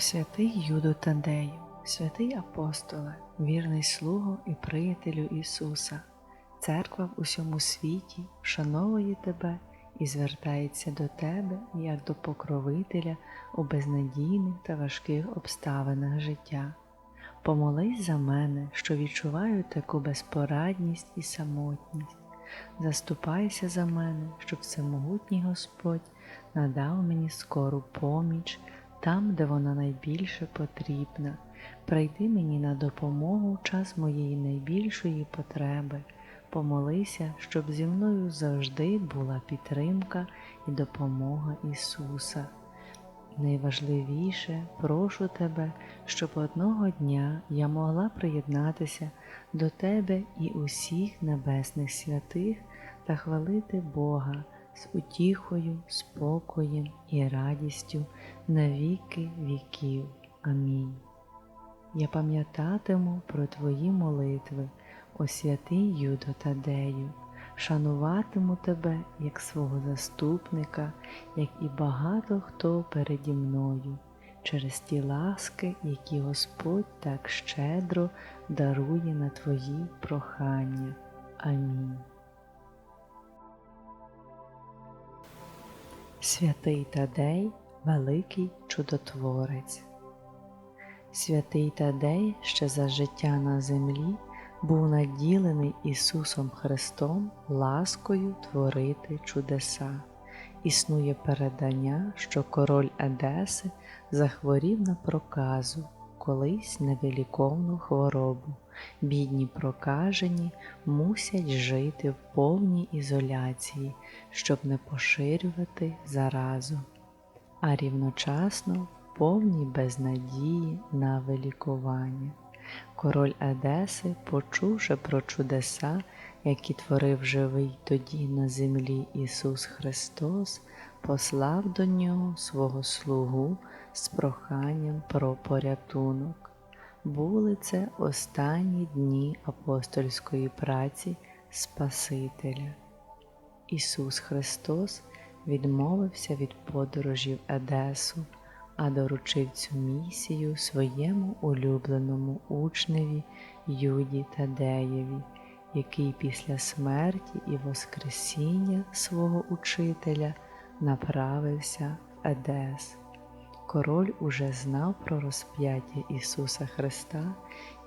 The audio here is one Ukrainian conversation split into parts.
святий Юду Тадею, святий апостоле, вірний слуго і приятелю Ісуса, церква в усьому світі вшановує тебе і звертається до тебе як до покровителя у безнадійних та важких обставинах життя. Помолись за мене, що відчуваю таку безпорадність і самотність. Заступайся за мене, щоб всемогутній Господь надав мені скору поміч там, де вона найбільше потрібна. Прийди мені на допомогу в час моєї найбільшої потреби. Помолися, щоб зі мною завжди була підтримка і допомога Ісуса. Найважливіше, прошу тебе, щоб одного дня я могла приєднатися до тебе і усіх небесних святих та хвалити Бога з утіхою, спокоєм і радістю на віки віків. Амінь. Я пам'ятатиму про Твої молитви, о святий Юдо Тадею, шануватиму тебе як свого заступника, як і багато хто переді мною, через ті ласки, які Господь так щедро дарує на Твої прохання. Амінь. Святий Тадей, великий чудотворець. Святий Тадей ще за життя на землі був наділений Ісусом Христом ласкою творити чудеса. Існує передання, що король Едеси захворів на проказу, колись невиліковну хворобу. Бідні прокажені мусять жити в повній ізоляції, щоб не поширювати заразу, а рівночасно в повній безнадії на вилікування. Король Едеси, почувши про чудеса, які творив живий тоді на землі Ісус Христос, послав до нього свого слугу з проханням про порятунок. Були це останні дні апостольської праці Спасителя. Ісус Христос відмовився від подорожі в Едесу, а доручив цю місію своєму улюбленому учневі Юді Тадеєві, який після смерті і Воскресіння свого учителя направився в Едес. Король уже знав про розп'яття Ісуса Христа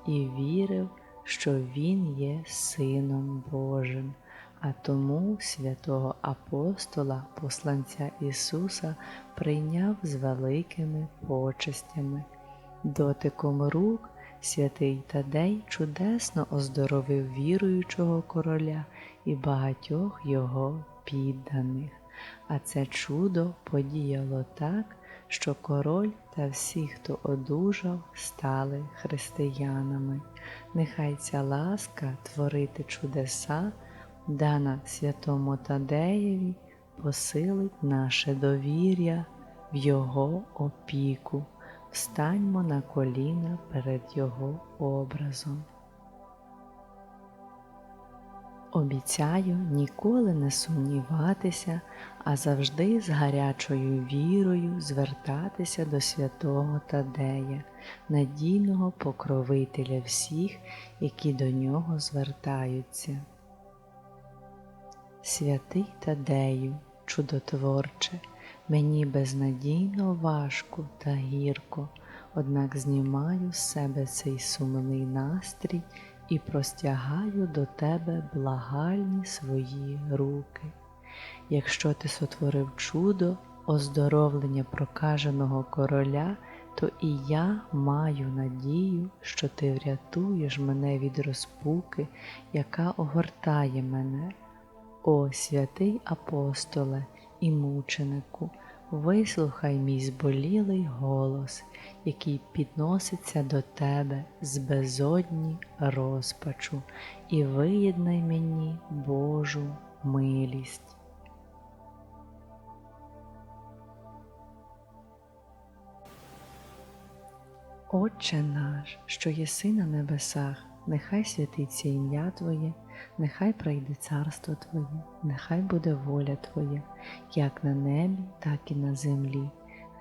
і вірив, що Він є Сином Божим, а тому святого апостола, посланця Ісуса, прийняв з великими почестями. Дотиком рук святий Тадей чудесно оздоровив віруючого короля і багатьох його підданих. А це чудо подіяло так, що король та всі, хто одужав, стали християнами. Нехай ця ласка творити чудеса, дана святому Тадеєві, посилить наше довір'я в Його опіку. Встаньмо на коліна перед Його образом. Обіцяю ніколи не сумніватися, а завжди з гарячою вірою звертатися до святого Тадея, надійного покровителя всіх, які до нього звертаються. Святий Тадею, чудотворче, мені безнадійно важко та гірко, однак знімаю з себе цей сумний настрій і простягаю до тебе благальні свої руки. Якщо ти сотворив чудо, оздоровлення прокаженого короля, то і я маю надію, що ти врятуєш мене від розпуки, яка огортає мене. О святий апостоле і мученику, вислухай мій зболілий голос, який підноситься до тебе з безодні розпачу, і виєднай мені Божу милість. Отче наш, що єси на небесах, нехай святиться ім'я Твоє, нехай прийде царство Твоє, нехай буде воля Твоя, як на небі, так і на землі.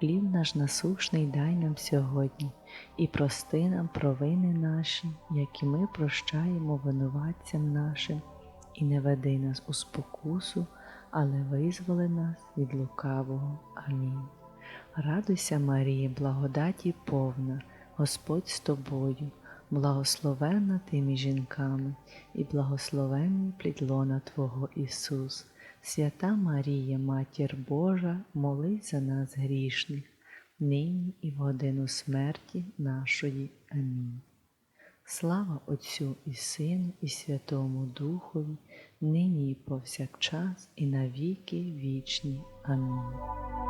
Хліб наш насушний дай нам сьогодні, і прости нам провини наші, як ми прощаємо винуватцям нашим, і не веди нас у спокусу, але визволи нас від лукавого. Амінь. Радуйся, Марія, благодаті повна, Господь з тобою, благословенна ти між жінками, і благословенний плід лона Твого Ісус. Свята Марія, Матір Божа, молись за нас грішних, нині і в годину смерті нашої. Амінь. Слава Отцю і Сину, і Святому Духові, нині і повсякчас, і навіки вічні. Амінь.